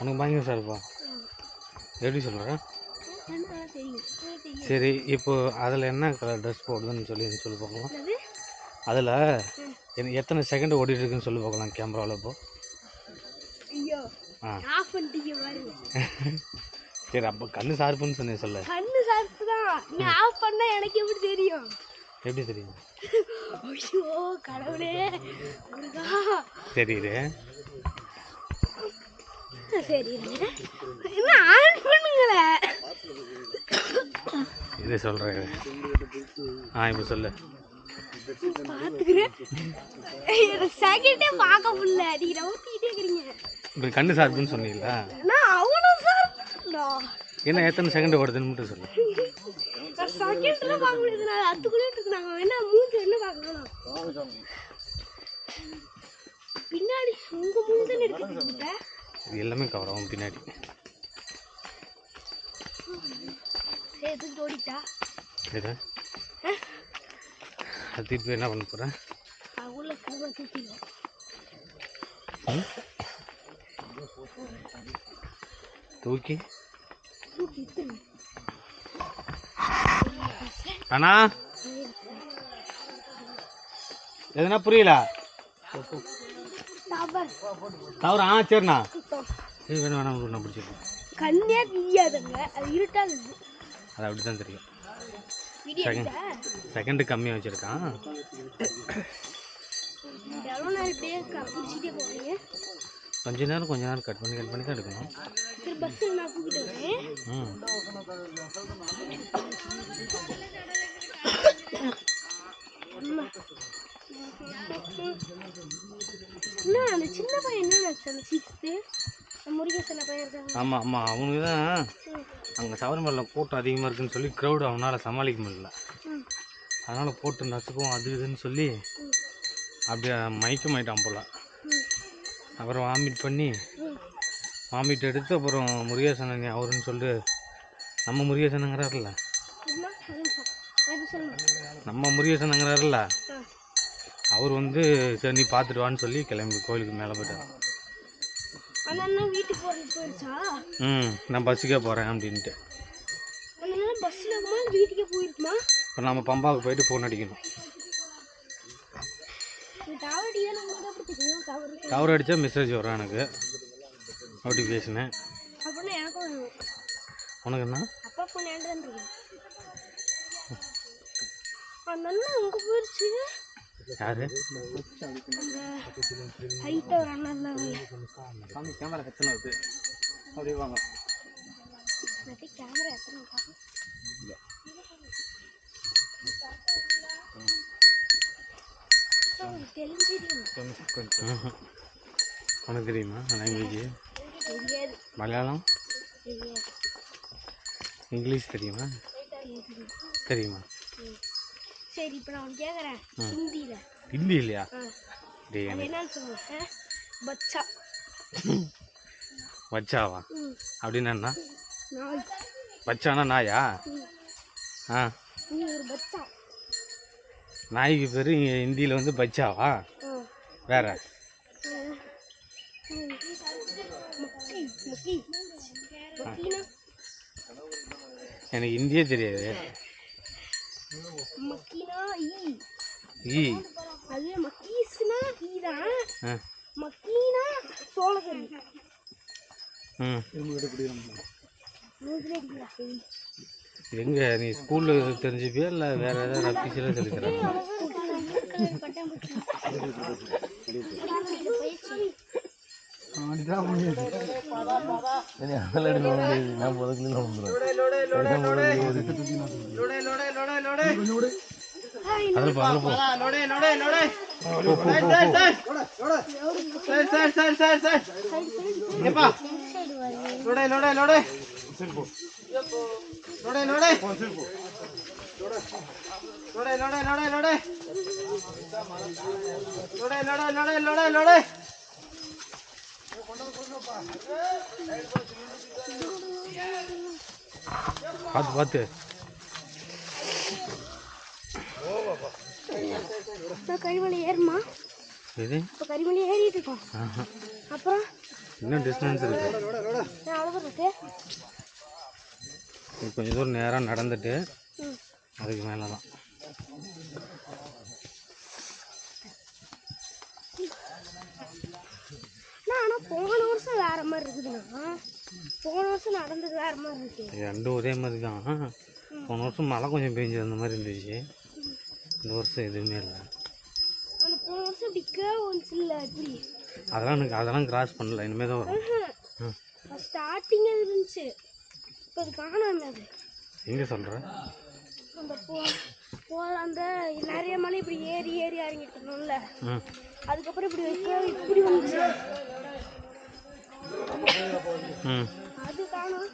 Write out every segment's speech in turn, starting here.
உனக்கு பயங்கர சார்ப்பா எப்படி சொல்கிற என்ன தெரியும் உங்களுக்கு தெரியும் சரி இப்போ அதில் என்ன கலர் ட்ரெஸ் போடுதுன்னு சொல்லி சொல்லி பார்க்கலாம். அதில் என்ன எத்தனை செகண்ட் ஓடிட்டு இருக்குன்னு சொல்லி பார்க்கலாம் கேமராவில் இப்போ. சரி அப்போ கண்ணு சார்ப்புன்னு சொன்னேன் சொல்ல. கண்ணு தான். நீ ஆஃப் பண்ணா எனக்கு எப்படி தெரியும்? எப்படி தெரியும்? ஐயோ கடவுளே. தெரியுது. சரி என்ன ஆன் பண்ணுங்களே இது சொல்கிறேன் ஆ இப்போ சொல்லு. செகண்டே பார்க்க முடியல இருக்கிறீங்க இப்போ கண்ணு சார்ப்புன்னு சொன்னீங்களா? நான் அவனும் சார் என்ன எத்தனை செகண்ட் ஓடுதுன்னு மட்டும் சொல்லு. நான் பார்க்க நான் அதுக்குள்ளே இருக்கு நாங்கள் மூஞ்சி என்ன பார்க்கலாம் பின்னாடி உங்க மூஞ்சி இது எல்லாமே கவர் ஆகும் பின்னாடி. இது அது திருப்பி என்ன பண்ண போகிறேன் தூக்கி? அண்ணா? எதுனா புரியல? தவறு ஆ சரிண்ணா. சரி வேணும் வேணாம் நான் பிடிச்சிருக்கேன் கண்ணே தெரியாதுங்க. அது இருட்டாது அது அப்படி தான் தெரியும் செகண்ட் செகண்டு கம்மியாக வச்சுருக்கான். கொஞ்ச நேரம் கொஞ்ச நேரம் கட் பண்ணி கட் பண்ணி தான் எடுக்கணும். ம். அம்மா. என்ன அந்த சின்ன பையன் என்ன நினைச்சு அந்த சிக்ஸ்த்து முருகேசன பையன் இருக்காங்க ஆமாம் ஆமாம் அவனுக்கு தான். அங்கே சபரிமலையில் கூட்டம் அதிகமாக இருக்குன்னு சொல்லி க்ரௌடு அவனால் சமாளிக்க முடியல. அதனால் போட்டு நசுக்கும் அது இதுன்னு சொல்லி. அப்படியே மயக்கமாயிட்டான் போல. அப்புறம் வாமிட் பண்ணி. வாமிட் எடுத்து அப்புறம் முருகேசன் அவருன்னு சொல்லிட்டு நம்ம முருகேசனுங்கிறாருல்ல சொல்லணும் நம்ம முருகேசனுங்கிறாருல்ல. அவர் வந்து சரி நீ பார்த்துட்டு வான்னு சொல்லி கிளம்பி கோயிலுக்கு மேலே போயிட்டார். ம் நான் பஸ்ஸுக்கே போகிறேன் அப்படின்ட்டு. இப்போ நம்ம பம்பாவுக்கு போயிட்டு ஃபோன் அடிக்கணும். டவர் அடித்தா மெசேஜ் வரும் எனக்கு. நோட்டிஃபிகேஷனு உனக்கு என்ன? அப்பா ஃபோன் யாரு? சாமி கேமரா கத்தனை வருது? அப்படியே வாங்க. நேற்று கேமரா எத்தனை. உனக்கு தெரியுமா? லாங்குவேஜ் மலையாளம்? இங்கிலீஷ் தெரியுமா? தெரியாது. தெரியுமா. சரி இப்போ நான் கேட்குறேன். ஹிந்தியில் ஹிந்தி இல்லையா என்னன்னு சொல்லுங்க பச்சா வச்சாவா அப்படின்னா என்ன? நாய். வச்சானா நாயா? ம். ஆ. நாய்க்கு பேர் இங்கே ஹிந்தியில் வந்து பச்சாவா வேற? எனக்கு ஹிந்தியே தெரியாது. ஈ. ஈ. அது மக்கீஸ்னா ஈ தான் ஆ. மக்கீனா சோளக்கறி. ம். மூஞ்சிலே அடிக்கிறா எங்கே நீ ஸ்கூலில் தெரிஞ்சுப்பியா இல்லை வேற ஏதாவது அஃபீஷியலாக சொல்லி தராங்க பட்டாம்பூச்சி அதில் போ அதில் போ பார்த்து பார்த்து இப்போ கரிமலை ஏறுமா? இது? இப்போ கரிமலை ஏறிட்டு இருக்கோம் ஆஹா. அப்புறம்? இன்னும் டிஸ்டன்ஸ் இருக்கு. அவ்வளோதான் இருக்கு? இது கொஞ்சம் தூரம் நேராக நடந்துட்டு அதுக்கு மேலே தான் நான் ஆனால் போன வருஷம் வேற மாதிரி இருக்குதுண்ணா. போன வருஷம் நடந்தது வேற மாதிரி இருக்கு. ரெண்டும் ஒரே மாதிரி தான். போன வருஷம் மழை கொஞ்சம் பெஞ்சு அந்த மாதிரி இருந்துச்சு. வருஷம் எதுவுமே இல்லை. வருஷம் இல்லை அதெல்லாம் எனக்கு அதெல்லாம் கிராஸ் பண்ணல இனிமேல் தான் வரும். ம் ஸ்டார்டிங் அது இருந்துச்சு. இப்போ அது காணாம அது. எங்கே சொல்கிற அந்த போ போ அந்த நிறைய மலை இப்படி ஏறி ஏறி இறங்கிட்டு இருந்தோம்ல. அதுக்கப்புறம் இப்படி வைக்க இப்படி வந்துச்சு. ம் அது காணும்.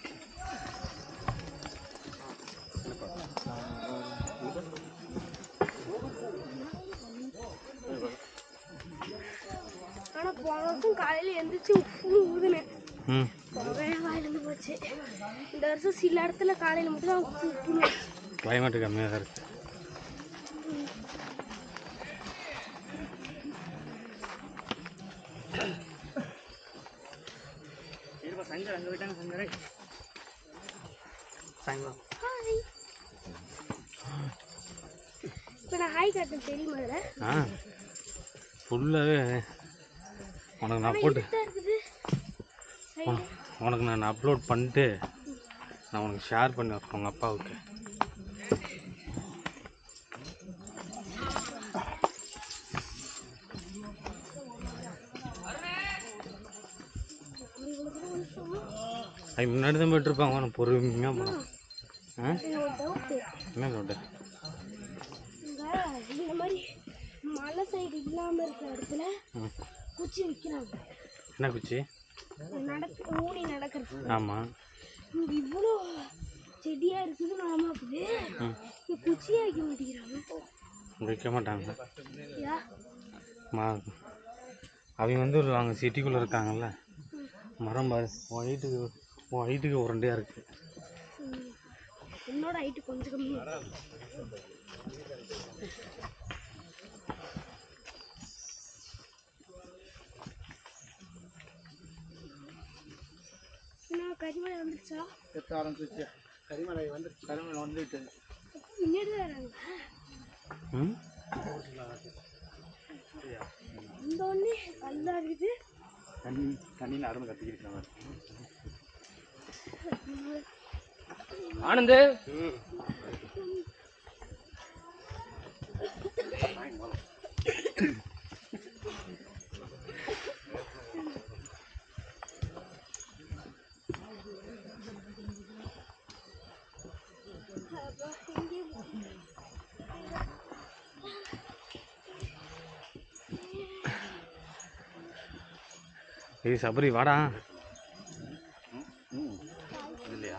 ஆனா போன வருஷம் காலையில எந்திரிச்சு உப்புன்னு ஊதுனேன். வாயிலிருந்து போச்சு. இந்த வருஷம் சில இடத்துல காலையில மட்டும் தான் உப்பு உப்புன்னு. கிளைமேட்டு கம்மியாக தான் இருக்குது ஹாய் இப்போ நான் ஹாய் காட்டுறேன் தெரியுமா அதில்? ஆ ஃபுல்லாகவே உனக்கு நான் போட்டு உனக்கு நான் அப்லோட் பண்ணிட்டு நான் உனக்கு ஷேர் பண்ணி வைப்பேன் உங்கள் அப்பாவுக்கு. அது முன்னாடி தான் போயிட்டுருப்பாங்க உனக்கு பொறுமையாக போகலாம் ஆ? என்ன சொல்லிட்டு மாதிரி மலை சைடு இல்லாமல் இருக்கிற இடத்துல குச்சி வைக்கிறாங்க என்ன குச்சி? நடக்க ஊனி நடக்கிறது ஆமாம் இங்க இவ்வளோ செடியா இருக்குது நாம அப்படி ம். இந்த குச்சியே வைக்க மாட்டேங்கிறாங்க. வைக்க மாட்டாங்க. மா அவங்க வந்து அங்கே சிட்டிக்குள்ளே இருக்காங்கல்ல. மரம் பாரு உன் ஹைட்டுக்கு உருண்டையாக இருக்குது. என்னோட ஹைட்டு கொஞ்சம் கம்மி. கரிமலை வந்துருச்சா? எத்த ஆரம்பிச்சிச்சு கரிமலை வந்து கரிமலை வந்துட்டு. முன்னாடி தான் வராங்க. ம்? இந்த ஒண்ணு கல்லா இருக்குது தண்ணி தண்ணியில் அருமை கத்திக்கிட்டு ஆனந்து! ஏய் சபரி வாடா. இல்லையா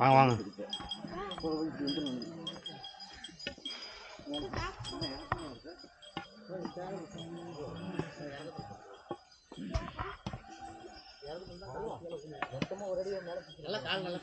வாங்க வாங்க. நல்லா கால் நல்லா